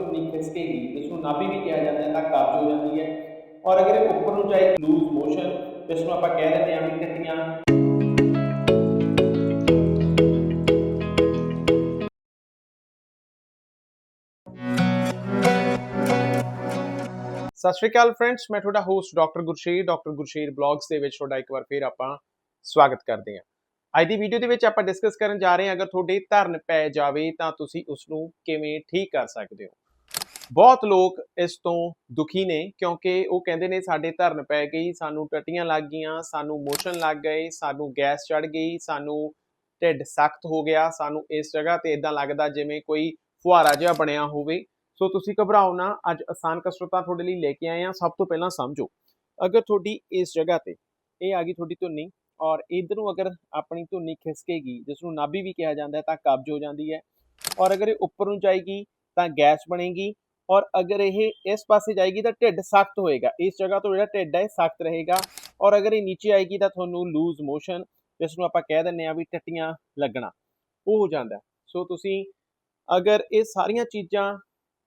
ਧੁੰਨੀ ਖਿਸਕੇਗੀ। ਜਿਸ ਨੂੰ ਨਾਭੀ ਵੀ ਕਿਹਾ ਜਾਂਦਾ ਹੈ, ਤਾਂ ਕਬਜ਼ ਹੋ ਜਾਂਦੀ ਹੈ। ਔਰ ਅਗਰ ਉੱਪਰ ਨੂੰ ਜਾਏ ਲੂਜ਼ ਮੋਸ਼ਨ ਜਿਸ ਨੂੰ ਆਪਾਂ ਕਹਿ ਦਿੰਦੇ ਹਾਂ ਵੀ ਟੱਟੀਆਂ ਸਤਿ ਸ਼੍ਰੀ ਅਕਾਲ ਫਰੈਂਡਸ ਮੈਂ ਤੁਹਾਡਾ host doctor Gursher doctor Gursher vlogs ਦੇ ਵਿੱਚ ਤੁਹਾਡਾ ਇੱਕ ਵਾਰ ਫੇਰ ਆਪਾਂ ਸਵਾਗਤ ਕਰਦੇ ਹਾਂ। ਅੱਜ ਦੀ ਵੀਡੀਓ ਦੇ ਵਿੱਚ ਆਪਾਂ ਡਿਸਕਸ ਕਰਨ ਜਾ ਰਹੇ ਹਾਂ, ਅਗਰ ਤੁਹਾਡੇ ਧਰਨ ਪੈ ਜਾਵੇ, ਤਾਂ ਤੁਸੀਂ ਉਸ ਨੂੰ ਕਿਵੇਂ ਠੀਕ ਕਰ ਸਕਦੇ ਹੋ? ਬਹੁਤ ਲੋਕ ਇਸ ਤੋਂ ਦੁਖੀ ਨੇ ਕਿਉਂਕਿ ਉਹ ਕਹਿੰਦੇ ਨੇ ਸਾਡੇ ਧਰਨ ਪੈ ਗਈ, ਸਾਨੂੰ ਟੱਟੀਆਂ ਲੱਗ ਗਈਆਂ, ਸਾਨੂੰ ਮੋਸ਼ਨ ਲੱਗ ਗਏ, ਸਾਨੂੰ ਗੈਸ ਚੜ ਗਈ, ਸਾਨੂੰ ਢਿੱਡ ਸਖਤ ਹੋ ਗਿਆ, ਸਾਨੂੰ ਇਸ ਜਗ੍ਹਾ ਤੇ ਇਦਾਂ ਲੱਗਦਾ ਜਿਵੇਂ ਕੋਈ ਫੁਹਾਰਾ ਜਿਹਾ ਬਣਿਆ ਹੋਵੇ। ਸੋ ਤੁਸੀਂ ਘਬਰਾਓ ਨਾ, ਅੱਜ ਆਸਾਨ ਕਸਰਤਾਂ ਤੁਹਾਡੇ ਲਈ ਲੈ ਕੇ ਆਏ ਹਾਂ। ਸਭ ਤੋਂ ਪਹਿਲਾਂ ਸਮਝੋ, ਅਗਰ ਤੁਹਾਡੀ ਇਸ ਜਗ੍ਹਾ ਤੇ ਇਹ ਆ ਗਈ ਤੁਹਾਡੀ ਧੁੰਨੀ ਔਰ ਇਧਰ ਨੂੰ ਅਗਰ ਆਪਣੀ ਧੁੰਨੀ ਖਿਸਕੇਗੀ, ਜਿਸ ਨੂੰ ਨਾਭੀ ਵੀ ਕਿਹਾ ਜਾਂਦਾ ਹੈ, ਤਾਂ ਕਬਜ਼ ਹੋ ਜਾਂਦੀ ਹੈ। ਔਰ ਅਗਰ ਇਹ ਉੱਪਰ ਨੂੰ ਜਾਏਗੀ, ਤਾਂ ਗੈਸ ਬਣੇਗੀ। ਔਰ ਅਗਰ ਇਹ ਇਸ ਪਾਸੇ ਜਾਏਗੀ ਤਾਂ ਢਿੱਡ ਸਖਤ ਹੋਏਗਾ। ਇਸ ਜਗ੍ਹਾ ਤੋਂ ਜਿਹੜਾ ਢਿੱਡ ਹੈ ਸਖਤ ਰਹੇਗਾ। ਔਰ ਅਗਰ ਇਹ ਨੀਚੇ ਆਏਗੀ ਤਾਂ ਤੁਹਾਨੂੰ ਲੂਜ਼ ਮੋਸ਼ਨ ਜਿਸ ਨੂੰ ਆਪਾਂ ਕਹਿ ਦਿੰਦੇ ਆ ਵੀ ਟੱਟੀਆਂ ਲੱਗਣਾ, ਉਹ ਹੋ ਜਾਂਦਾ ਸੋ ਤੁਸੀਂ ਅਗਰ ਇਹ ਸਾਰੀਆਂ ਚੀਜ਼ਾਂ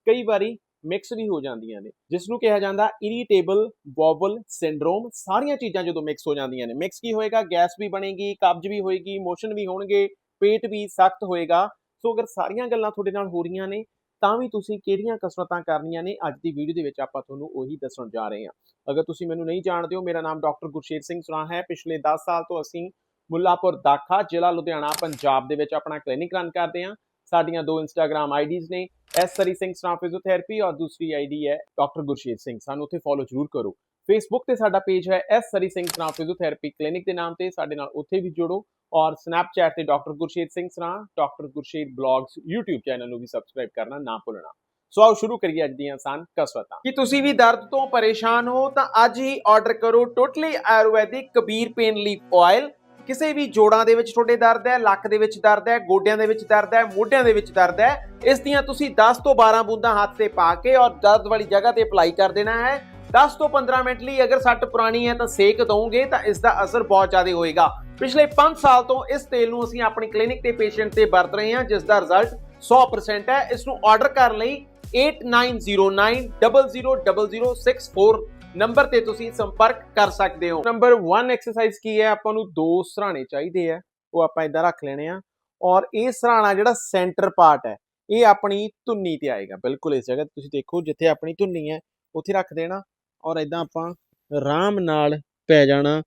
ਕਈ ਵਾਰੀ ਮਿਕਸ ਵੀ ਹੋ ਜਾਂਦੀਆਂ ਨੇ ਜਿਸ ਨੂੰ ਕਿਹਾ ਜਾਂਦਾ ਇਰੀਟੇਬਲ ਬੋਬਲ ਸਿੰਡਰੋਮ ਸਾਰੀਆਂ ਚੀਜ਼ਾਂ ਜਦੋਂ ਮਿਕਸ ਹੋ ਜਾਂਦੀਆਂ ਨੇ ਮਿਕਸ ਕੀ ਹੋਏਗਾ? ਗੈਸ ਵੀ ਬਣੇਗੀ, ਕਬਜ਼ ਵੀ ਹੋਏਗੀ ਮੋਸ਼ਨ ਵੀ ਹੋਣਗੇ, ਪੇਟ ਵੀ ਸਖਤ ਹੋਏਗਾ। ਸੋ ਅਗਰ ਸਾਰੀਆਂ ਗੱਲਾਂ ਤੁਹਾਡੇ ਨਾਲ ਹੋ ਰਹੀਆਂ ਨੇ ਤਾਂ ਵੀ ਤੁਸੀਂ ਕਿਹੜੀਆਂ ਕਸਰਤਾਂ ਕਰਨੀਆਂ ਨੇ? ਅੱਜ ਦੀ ਵੀਡੀਓ ਦੇ ਵਿੱਚ ਆਪਾਂ ਤੁਹਾਨੂੰ ਉਹੀ ਦੱਸਣ ਜਾ ਰਹੇ ਹਾਂ। ਅਗਰ ਤੁਸੀਂ ਮੈਨੂੰ ਨਹੀਂ ਜਾਣਦੇ ਹੋ, ਮੇਰਾ ਨਾਮ ਡਾਕਟਰ ਗੁਰਸ਼ੇਰ ਸਿੰਘ ਸੁਰਾ ਹੈ। ਪਿਛਲੇ 10 ਸਾਲ ਤੋਂ ਅਸੀਂ ਮੁੱਲਾਪੁਰ ਦਾਖਾ ਜ਼ਿਲ੍ਹਾ ਲੁਧਿਆਣਾ, ਪੰਜਾਬ ਦੇ ਵਿੱਚ ਆਪਣਾ ਕਲੀਨਿਕ ਰਨ ਕਰਦੇ ਹਾਂ। ਸਾਡੀਆਂ ਦੋ ਇੰਸਟਾਗ੍ਰam ਆਈਡੀਜ਼ ਨੇ ਐਸ ਸਰੀ ਸਿੰਘ ਸਰਾ ਫਿਜ਼ੀਓਥੈਰੇਪੀ ਔਰ ਦੂਸਰੀ ਆਈਡੀ ਹੈ ਡਾਕਟਰ ਗੁਰਸ਼ੇਰ ਸਿੰਘ। ਸਾਨੂੰ ਉੱਥੇ ਫੋਲੋ ਜ਼ਰੂਰ ਕਰੋ। ਫੇਸਬੁੱਕ ਤੇ ਸਾਡਾ ਪੇਜ ਹੈ S Sri Singh Sra physiotherapy clinic ਦੇ ਨਾਮ ਤੇ, ਸਾਡੇ ਨਾਲ ਉੱਥੇ ਵੀ ਜੁੜੋ ਔਰ ਸਨੈਪਚੈਟ ਤੇ doctor Gursher Singh Sra doctor Gurshet vlogs YouTube channel ਨੂੰ ਵੀ ਸਬਸਕ੍ਰਾਈਬ ਕਰਨਾ ਨਾ ਭੁੱਲਣਾ। ਸੋ ਆਓ ਸ਼ੁਰੂ ਕਰੀਏ ਅੱਜ ਦੀਆਂ ਆਸਾਨ ਕਸਰਤਾਂ। ਕਿ ਤੁਸੀਂ ਵੀ ਦਰਦ ਤੋਂ ਪਰੇਸ਼ਾਨ ਹੋ ਤਾਂ ਅੱਜ ਹੀ ਆਰਡਰ ਕਰੋ totally Ayurvedic Kabir pain leaf oil ਕਿਸੇ ਵੀ ਜੋੜਾਂ ਦੇ ਵਿੱਚ ਤੁਹਾਡੇ ਦਰਦ ਹੈ, ਲੱਕ ਦੇ ਵਿੱਚ ਦਰਦ ਹੈ, ਗੋਡਿਆਂ ਦੇ ਵਿੱਚ ਦਰਦ ਹੈ, ਮੋਢਿਆਂ ਦੇ ਵਿੱਚ ਦਰਦ ਹੈ, ਇਸ ਦੀਆਂ ਤੁਸੀਂ 10 ਤੋਂ 12 ਬੂੰਦਾਂ ਹੱਥ ਤੇ ਪਾ ਕੇ ਔਰ ਦਰਦ ਵਾਲੀ ਜਗ੍ਹਾ ਤੇ ਅਪਲਾਈ ਕਰ ਦੇਣਾ ਹੈ। 10 ਤੋਂ 15 ਮਿੰਟ ਲਈ ਅਗਰ ਸੱਟ ਪੁਰਾਣੀ ਹੈ ਤਾਂ ਸੇਕ ਦਵੋਗੇ ਤਾਂ ਇਸ ਦਾ ਅਸਰ ਬਹੁਤ ਜ਼ਿਆਦਾ ਹੋਏਗਾ। ਪਿਛਲੇ 5 ਸਾਲ ਤੋਂ ਇਸ ਤੇਲ ਨੂੰ ਅਸੀਂ ਆਪਣੀ ਕਲੀਨਿਕ ਤੇ ਪੇਸ਼ੈਂਟ ਤੇ ਵਰਤ ਰਹੇ ਹਾਂ, ਜਿਸ ਦਾ ਰਿਜ਼ਲਟ 100% ਹੈ। ਇਸ ਨੂੰ ਆਰਡਰ ਕਰਨ ਲਈ 8909000064 ਨੰਬਰ ਤੇ ਤੁਸੀਂ ਸੰਪਰਕ ਕਰ ਸਕਦੇ ਹੋ। ਨੰਬਰ 1 ਐਕਸਰਸਾਈਜ਼ ਕੀ ਹੈ? ਆਪਾਂ ਨੂੰ ਦੋ ਸਰਾਣੇ ਚਾਹੀਦੇ ਆ, ਉਹ ਆਪਾਂ ਇਦਾਂ ਰੱਖ ਲੈਣੇ ਆ। ਔਰ ਇਹ ਸਰਾਣਾ ਜਿਹੜਾ ਸੈਂਟਰ ਪਾਰਟ ਹੈ, ਇਹ ਆਪਣੀ ਧੁੰਨੀ ਤੇ ਆਏਗਾ। ਬਿਲਕੁਲ ਇਸ ਜਗ੍ਹਾ ਤੁਸੀਂ ਦੇਖੋ, ਜਿੱਥੇ ਆਪਣੀ ਧੁੰਨੀ ਹੈ, ਉੱਥੇ ਰੱਖ ਦੇਣਾ। ਔਰ ਇਦਾਂ ਆਪਾਂ ਆਰਾਮ ਨਾਲ ਪੈ ਜਾਣਾ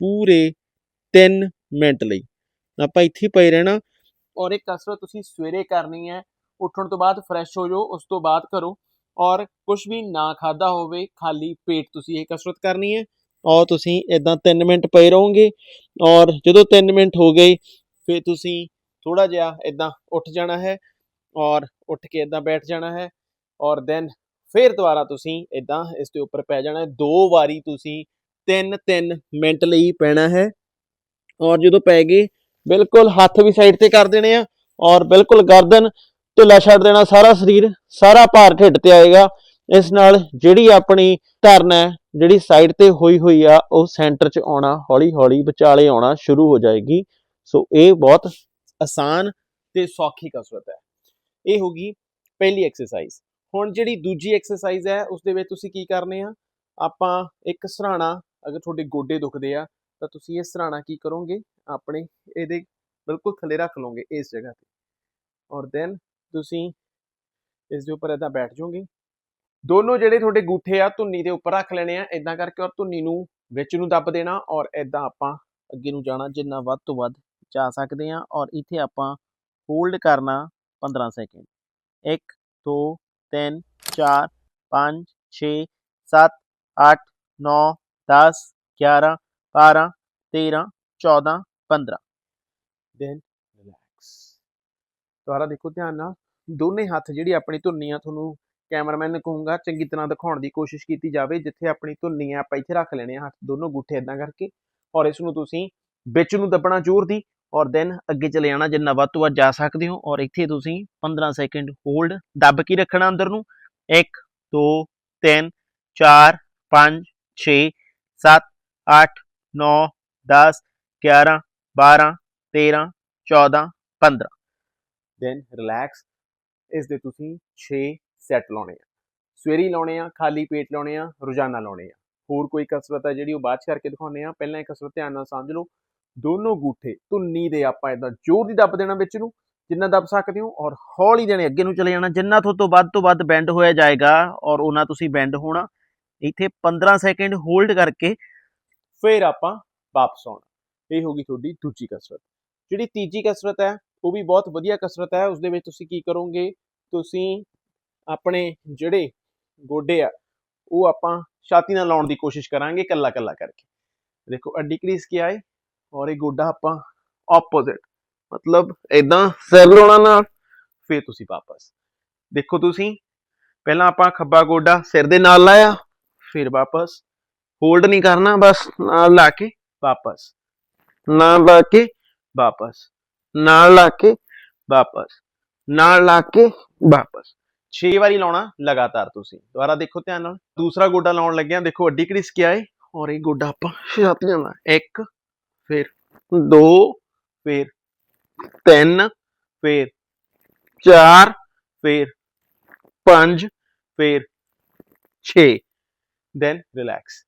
ਪੂਰੇ 3 ਮਿੰਟ ਲਈ। ਆਪਾਂ ਇੱਥੇ ਪਏ ਰਹਿਣਾ। ਔਰ ਇਹ ਕਸਰਤ ਤੁਸੀਂ ਸਵੇਰੇ ਕਰਨੀ ਹੈ, ਉੱਠਣ ਤੋਂ ਬਾਅਦ ਫਰੈਸ਼ ਹੋ ਜਾਓ, ਉਸ ਤੋਂ ਬਾਅਦ ਕਰੋ। ਔਰ ਕੁਝ ਵੀ ਨਾ ਖਾਦਾ ਹੋਵੇ, ਖਾਲੀ ਪੇਟ ਤੁਸੀਂ ਇਹ ਕਸਰਤ ਕਰਨੀ ਹੈ। ਔਰ ਤੁਸੀਂ ਇਦਾਂ 3 ਮਿੰਟ ਪਏ ਰਹੋਗੇ। ਔਰ ਜਦੋਂ 3 ਮਿੰਟ ਹੋ ਗਏ, ਫਿਰ ਤੁਸੀਂ ਥੋੜਾ ਜਿਹਾ ਇਦਾਂ ਉੱਠ ਜਾਣਾ ਹੈ। ਔਰ ਉੱਠ ਕੇ ਇਦਾਂ ਬੈਠ ਜਾਣਾ ਹੈ। ਔਰ ਦੈਨ ਫਿਰ ਦੁਬਾਰਾ ਤੁਸੀਂ ਇਦਾਂ ਇਸ ਦੇ ਉੱਪਰ ਪੈ ਜਾਣਾ ਦੋ ਵਾਰੀ ਤੁਸੀਂ 3-3 ਮਿੰਟ ਲਈ ਪੈਣਾ ਹੈ। ਔਰ ਜਦੋਂ ਪੈ ਗਏ, ਬਿਲਕੁਲ ਹੱਥ ਵੀ ਸਾਈਡ ਤੇ ਕਰ ਦੇਣੇ ਆ। ਔਰ ਬਿਲਕੁਲ ਗਰਦਨ ਢਿੱਲਾ ਛੱਡ ਦੇਣਾ, ਸਾਰਾ ਸਰੀਰ, ਸਾਰਾ ਭਾਰ ਢਿੱਡ ਤੇ ਆਏਗਾ। ਇਸ ਨਾਲ ਜਿਹੜੀ ਆਪਣੀ ਧਰਨ ਹੈ, ਜਿਹੜੀ ਸਾਈਡ ਤੇ ਹੋਈ ਹੋਈ ਆ, ਉਹ ਸੈਂਟਰ 'ਚ ਆਉਣਾ ਹੌਲੀ ਹੌਲੀ ਵਿਚਾਲੇ ਆਉਣਾ ਸ਼ੁਰੂ ਹੋ ਜਾਏਗੀ। ਸੋ ਇਹ ਬਹੁਤ ਆਸਾਨ ਤੇ ਸੌਖੀ ਕਸਰਤ ਹੈ। ਇਹ ਹੋਗੀ ਪਹਿਲੀ ਐਕਸਰਸਾਈਜ਼ ਹੁਣ ਜਿਹੜੀ ਦੂਜੀ ਐਕਸਰਸਾਈਜ਼ ਹੈ, ਉਸ ਦੇ ਵਿੱਚ ਤੁਸੀਂ ਕੀ ਕਰਨੇ ਆ? ਆਪਾਂ ਇੱਕ ਸਰਾਣਾ, ਅਗਰ ਤੁਹਾਡੇ ਗੋਡੇ ਦੁਖਦੇ ਆ, ਤਾਂ ਤੁਸੀਂ ਇਹ ਸਰਾਣਾ ਕੀ ਕਰੋਗੇ? ਆਪਣੇ ਇਹਦੇ ਬਿਲਕੁਲ ਥੱਲੇ ਰੱਖ ਲਓਗੇ ਇਸ ਜਗ੍ਹਾ ਤੇ। ਔਰ ਦੈਨ ਤੁਸੀਂ ਇਸ ਦੇ ਉੱਪਰ ਇਦਾਂ ਬੈਠ ਜਾਓਗੇ। ਦੋਨੋਂ ਜਿਹੜੇ ਤੁਹਾਡੇ ਗੂਠੇ ਆ, ਧੁੰਨੀ ਦੇ ਉੱਪਰ ਰੱਖ ਲੈਣੇ ਆ ਇਦਾਂ ਕਰਕੇ ਔਰ ਧੁੰਨੀ ਨੂੰ ਵਿੱਚ ਨੂੰ ਦੱਬ ਦੇਣਾ ਔਰ ਇਦਾਂ ਆਪਾਂ ਅੱਗੇ ਨੂੰ ਜਾਣਾ, ਜਿੰਨਾ ਵੱਧ ਤੋਂ ਵੱਧ ਜਾ ਸਕਦੇ ਆ। ਔਰ ਇੱਥੇ ਆਪਾਂ ਹੋਲਡ ਕਰਨਾ 15 ਸੈਕਿੰਡ 1 2 3 4 5 6 7 8 9 10 11 12 13 14 15 ਦੈਨ ਰਿਲੈਕਸ ਦੁਬਾਰਾ ਦੇਖੋ ਧਿਆਨ ਨਾਲ। ਦੋਨੇ ਹੱਥ ਜਿਹੜੀ ਆਪਣੀ ਧੁੰਨੀ ਆ, ਤੁਹਾਨੂੰ ਕੈਮਰਾਮੈਨ ਨੂੰ ਕਹੂੰਗਾ, ਚੰਗੀ ਤਰ੍ਹਾਂ ਦਿਖਾਉਣ ਦੀ ਕੋਸ਼ਿਸ਼ ਕੀਤੀ ਜਾਵੇ, ਜਿੱਥੇ ਆਪਣੀ ਧੁੰਨੀ ਆ, ਆਪਾਂ ਇੱਥੇ ਰੱਖ ਲੈਣੇ ਆ ਹੱਥ, ਦੋਨੋਂ ਗੁੱਠੇ ਇਦਾਂ ਕਰਕੇ। ਔਰ ਇਸ ਨੂੰ ਤੁਸੀਂ ਵਿੱਚ ਨੂੰ ਦੱਬਣਾ ਜ਼ੋਰ ਦੀ। ਔਰ ਦੈਨ ਅੱਗੇ ਚਲੇ ਜਾਣਾ, ਜਿੰਨਾ ਵੱਧ ਤੋਂ ਵੱਧ ਜਾ ਸਕਦੇ ਹੋ ਔਰ ਇੱਥੇ ਤੁਸੀਂ 15 ਸੈਕਿੰਡ ਹੋਲਡ ਦੱਬ ਕੇ ਰੱਖਣਾ ਅੰਦਰ ਨੂੰ। 1 2 3 4 5 6 7 8 9 10 11 12 13 14 15 ਦੈਨ ਰਿਲੈਕਸ, ਇਸ ਦੇ ਤੁਸੀਂ 6 ਸੈੱਟ ਲਾਉਣੇ ਆ। ਸਵੇਰੀ ਲਾਉਣੇ ਆ, ਖਾਲੀ ਪੇਟ ਲਾਉਣੇ ਆ, ਰੋਜ਼ਾਨਾ ਲਾਉਣੇ ਆ। ਹੋਰ ਕੋਈ ਕਸਰਤ ਹੈ ਜਿਹੜੀ ਉਹ ਬਾਅਦ ਚ ਕਰਕੇ ਦਿਖਾਉਣੇ ਆ। ਪਹਿਲਾਂ ਇਹ ਕਸਰਤ ਧਿਆਨ ਨਾਲ ਸਮਝ ਲਓ। ਦੋਨੋਂ ਗੂਠੇ ਧੁੰਨੀ ਦੇ ਆਪਾਂ ਇਦਾਂ ਜ਼ੋਰ ਦੀ ਦੱਬ ਦੇਣਾ ਵਿੱਚ ਨੂੰ, ਜਿੰਨਾ ਦੱਬ ਸਕਦੇ ਹੋ ਔਰ ਹੌਲੀ ਦੇਣੇ ਅੱਗੇ ਨੂੰ ਚਲੇ ਜਾਣਾ, ਜਿੰਨਾ ਤੋਂ ਤੋਂ ਵੱਧ ਤੋਂ ਵੱਧ ਬੈਂਡ ਹੋਇਆ ਜਾਏਗਾ ਔਰ ਉਹਨਾਂ ਤੁਸੀਂ ਬੈਂਡ ਹੋਣਾ, ਇੱਥੇ 15 ਸੈਕਿੰਡ ਹੋਲਡ ਕਰਕੇ ਫਿਰ ਆਪਾਂ ਵਾਪਸ ਆਉਣਾ। ਇਹ ਹੋਗੀ ਤੁਹਾਡੀ ਦੂਜੀ ਕਸਰਤ। ਜਿਹੜੀ ਤੀਜੀ ਕਸਰਤ ਹੈ, ਉਹ ਵੀ ਬਹੁਤ ਵਧੀਆ ਕਸਰਤ ਹੈ ਉਸ ਦੇ ਵਿੱਚ ਤੁਸੀਂ ਕੀ ਕਰੋਗੇ? ਤੁਸੀਂ ਆਪਣੇ ਜਿਹੜੇ ਗੋਡੇ ਆ, ਉਹ ਆਪਾਂ ਛਾਤੀ ਨਾਲ ਲਾਉਣ ਦੀ ਕੋਸ਼ਿਸ਼ ਕਰਾਂਗੇ ਕੱਲਾ ਕੱਲਾ ਕਰਕੇ। ਦੇਖੋ ਅੱਡੀ ਕਰੀਸ ਕੀ ਆਏ ਔਰ ਇਹ ਗੋਡਾ ਆਪਾਂ ਆਪੋਜ਼ਿਟ ਮਤਲਬ ਇਦਾਂ ਸੈਲ ਲਾਉਣਾ ਨਾਲ ਫਿਰ ਤੁਸੀਂ ਵਾਪਸ। ਦੇਖੋ ਤੁਸੀਂ, ਪਹਿਲਾਂ ਆਪਾਂ ਖੱਬਾ ਗੋਡਾ ਸਿਰ ਦੇ ਨਾਲ ਲਾਇਆ, ਫਿਰ ਵਾਪਸ। ਹੋਲਡ ਨਹੀਂ ਕਰਨਾ, ਬਸ ਨਾਲ ਲਾ ਕੇ ਵਾਪਸ। ਨਾਲ ਲਾ ਕੇ ਵਾਪਸ। ਨਾਲ ਲਾ ਕੇ ਵਾਪਸ। ਨਾਲ ਲਾ ਕੇ ਵਾਪਸ। 6 ਵਾਰੀ ਲਾਉਣਾ, ਲਗਾਤਾਰ ਤੁਸੀਂ। ਦੁਬਾਰਾ ਦੇਖੋ ਧਿਆਨ ਨਾਲ। ਦੂਸਰਾ ਗੋਡਾ ਲਾਉਣ ਲੱਗਿਆ, ਦੇਖੋ ਅੱਡੀ ਕੜੀ ਸਕਿਆ ਏ। ਔਰ ਇਹ ਗੋਡਾ ਆਪਾਂ ਛਾਤੀਆਂ ਨਾਲ ਇੱਕ ਫਿਰ ਦੋ, ਫਿਰ ਤਿੰਨ, ਫਿਰ ਚਾਰ, ਫਿਰ ਪੰਜ, ਫਿਰ 6 ਦੈਨ ਰਿਲੈਕਸ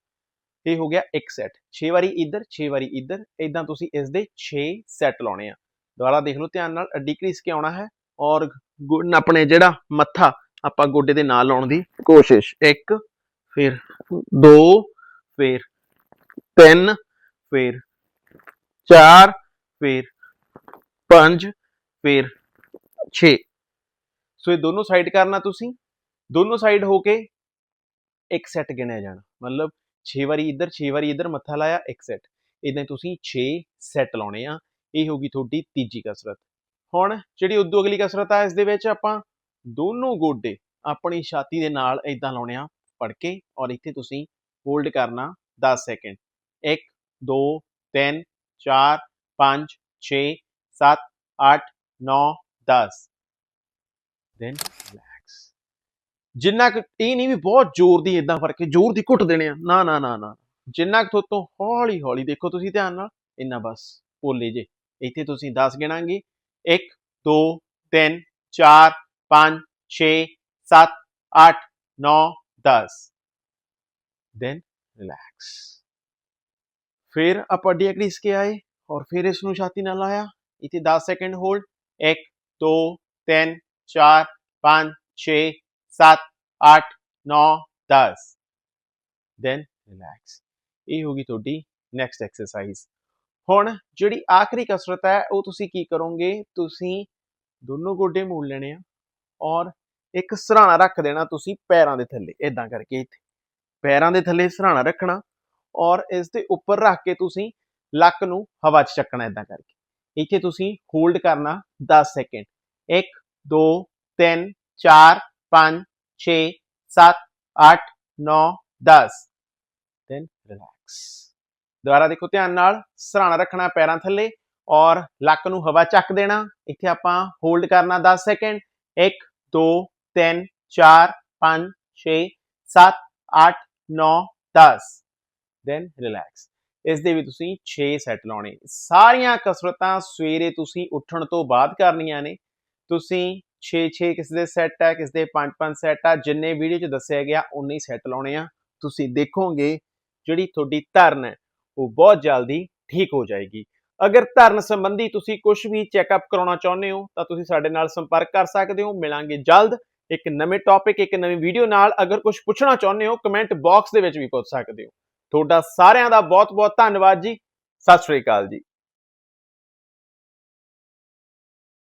ਇਹ ਹੋ ਗਿਆ ਇੱਕ ਸੈੱਟ 6 ਵਾਰੀ ਇੱਧਰ 6 ਵਾਰੀ ਇੱਧਰ। ਇਦਾਂ ਤੁਸੀਂ ਇਸ ਦੇ 6 ਸੈੱਟ ਲਾਉਣੇ ਆ। ਦੁਬਾਰਾ ਦੇਖ ਲਓ, ਧਿਆਨ ਨਾਲ ਅੱਡੀ ਘੜੀਸ ਕੇ ਆਉਣਾ ਹੈ ਔਰ ਆਪਣੇ ਜਿਹੜਾ ਮੱਥਾ ਆਪਾਂ ਗੋਡੇ ਦੇ ਨਾਲ ਲਾਉਣ ਦੀ ਕੋਸ਼ਿਸ਼। ਇੱਕ, ਫਿਰ ਦੋ, ਫਿਰ ਤਿੰਨ, ਫਿਰ ਚਾਰ, ਫਿਰ ਪੰਜ, ਫਿਰ 6 ਸੋ ਇਹ ਦੋਨੋਂ ਸਾਈਡ ਕਰਨਾ ਤੁਸੀਂ। ਦੋਨੋਂ ਸਾਈਡ ਹੋ ਕੇ ਇੱਕ ਸੈੱਟ ਗਿਣਿਆ ਜਾਣਾ। ਮਤਲਬ 6 ਵਾਰੀ ਇੱਧਰ 6 ਵਾਰੀ ਇੱਧਰ ਮੱਥਾ ਲਾਇਆ, ਇੱਕ ਸੈੱਟ ਇਦਾਂ ਤੁਸੀਂ 6 ਸੈੱਟ ਲਾਉਣੇ ਆ। ਇਹ ਹੋਗੀ ਤੁਹਾਡੀ ਤੀਜੀ ਕਸਰਤ। ਹੁਣ ਜਿਹੜੀ ਉਦੋਂ ਅਗਲੀ ਕਸਰਤ ਆ, ਇਸ ਦੇ ਵਿੱਚ ਆਪਾਂ ਦੋਨੋਂ ਗੋਡੇ ਆਪਣੀ ਛਾਤੀ ਦੇ ਨਾਲ ਇਦਾਂ ਲਾਉਣੇ ਆ, ਫੜ ਕੇ, ਔਰ ਇੱਥੇ ਤੁਸੀਂ ਹੋਲਡ ਕਰਨਾ 10 ਸੈਕਿੰਡ 1 2 3 4 5 6 7 8 9 10 ਦੈਨ ਰਿਲੈਕਸ ਜਿੰਨਾ ਕੁ ਇਹ ਨਹੀਂ ਵੀ ਬਹੁਤ ਜ਼ੋਰ ਦੀ ਇਦਾਂ ਫੜ ਕੇ ਜ਼ੋਰ ਦੀ ਘੁੱਟ ਦੇਣੇ ਆ। ਨਾ ਨਾ ਨਾ ਨਾ। ਜਿੰਨਾ ਕੁ ਤੋਂ ਹੌਲੀ ਹੌਲੀ ਦੇਖੋ ਤੁਸੀਂ ਧਿਆਨ ਨਾਲ, ਇੰਨਾ ਬਸ ਭੋਲੇ ਜੇ। ਇੱਥੇ ਤੁਸੀਂ 10 ਗਿਣਾਂਗੇ। 1 2 3 4 5 6 7 8 9 10 ਦੈਨ ਰਿਲੈਕਸ ਫਿਰ ਆਪਾਂ ਅੱਡੀ ਘੜੀਸ ਕੇ ਆਏ ਔਰ ਫਿਰ ਇਸ ਨੂੰ ਛਾਤੀ ਨਾਲ ਲਾਇਆ। ਇੱਥੇ 10 ਸੈਕਿੰਡ ਹੋਲਡ 1 2 3 4 5 6 7 8 9 10 ਦੈਨ ਰਿਲੈਕਸ ਇਹ ਹੋਗੀ ਤੁਹਾਡੀ ਨੈਕਸਟ ਐਕਸਰਸਾਈਜ਼ ਹੁਣ ਜਿਹੜੀ ਆਖਰੀ ਕਸਰਤ ਹੈ, ਉਹ ਤੁਸੀਂ ਕੀ ਕਰੋਗੇ? ਤੁਸੀਂ ਦੋਨੋਂ ਗੋਡੇ ਮੋੜ ਲੈਣੇ ਆ ਔਰ ਇੱਕ ਸਰਾਣਾ ਰੱਖ ਦੇਣਾ ਤੁਸੀਂ ਪੈਰਾਂ ਦੇ ਥੱਲੇ। ਇਦਾਂ ਕਰਕੇ ਇੱਥੇ। ਪੈਰਾਂ ਦੇ ਥੱਲੇ ਸਰਾਣਾ ਰੱਖਣਾ ਔਰ ਇਸ ਦੇ ਉੱਪਰ ਰੱਖ ਕੇ ਤੁਸੀਂ ਲੱਕ ਨੂੰ ਹਵਾ 'ਚ ਚੱਕਣਾ ਇਦਾਂ ਕਰਕੇ। ਇੱਥੇ ਤੁਸੀਂ ਹੋਲਡ ਕਰਨਾ 10 ਸੈਕਿੰਡ 1 2 3 4 5 6 7 8 9 10 ਦੈਨ ਰਿਲੈਕਸ ਦੁਬਾਰਾ ਦੇਖੋ ਧਿਆਨ ਨਾਲ, ਸਰਾਣਾ ਰੱਖਣਾ ਪੈਰਾਂ ਥੱਲੇ ਔਰ ਲੱਕ ਨੂੰ ਹਵਾ ਚੱਕ ਦੇਣਾ। ਇੱਥੇ ਆਪਾਂ ਹੋਲਡ ਕਰਨਾ 10 ਸੈਕਿੰਡ 1 2 3 4 5 6 7 8 9 10 ਦੈਨ ਰਿਲੈਕਸ ਇਸ ਦੇ ਵੀ ਤੁਸੀਂ 6 ਸੈੱਟ ਲਾਉਣੇ। ਸਾਰੀਆਂ ਕਸਰਤਾਂ ਸਵੇਰੇ ਤੁਸੀਂ ਉੱਠਣ ਤੋਂ ਬਾਅਦ ਕਰਨੀਆਂ ਨੇ। ਤੁਸੀਂ 6-6 ਕਿਸੇ ਦੇ ਸੈੱਟ ਹੈ ਕਿਸੇ ਦੇ 5-5 ਸੈੱਟ ਆ, ਜਿੰਨੇ ਵੀਡੀਓ 'ਚ ਦੱਸਿਆ ਗਿਆ ਉਨੇ ਹੀ ਸੈੱਟ ਲਾਉਣੇ ਆ। ਤੁਸੀਂ ਦੇਖੋਗੇ ਜਿਹੜੀ ਤੁਹਾਡੀ ਧਰਨ ਹੈ, ਉਹ ਬਹੁਤ ਜਲਦੀ ਠੀਕ ਹੋ ਜਾਏਗੀ। ਅਗਰ ਧਰਨ ਸੰਬੰਧੀ ਤੁਸੀਂ ਕੁਝ ਵੀ ਚੈੱਕਅਪ ਕਰਾਉਣਾ ਚਾਹੁੰਦੇ ਹੋ, ਤਾਂ ਤੁਸੀਂ ਸਾਡੇ ਨਾਲ ਸੰਪਰਕ ਕਰ ਸਕਦੇ ਹੋ। ਮਿਲਾਂਗੇ ਜਲਦ ਇੱਕ ਨਵੇਂ ਟੌਪਿਕ ਇੱਕ ਨਵੀਂ ਵੀਡੀਓ ਨਾਲ। ਅਗਰ ਕੁਝ ਪੁੱਛਣਾ ਚਾਹੁੰਦੇ ਹੋ ਕਮੈਂਟ ਬਾਕਸ ਦੇ ਵਿੱਚ ਵੀ ਪੁੱਛ ਸਕਦੇ ਹੋ। ਤੁਹਾਡਾ ਸਾਰਿਆਂ ਦਾ ਬਹੁਤ ਬਹੁਤ ਧੰਨਵਾਦ ਜੀ। ਸਤਿ ਸ਼੍ਰੀ ਅਕਾਲ ਜੀ।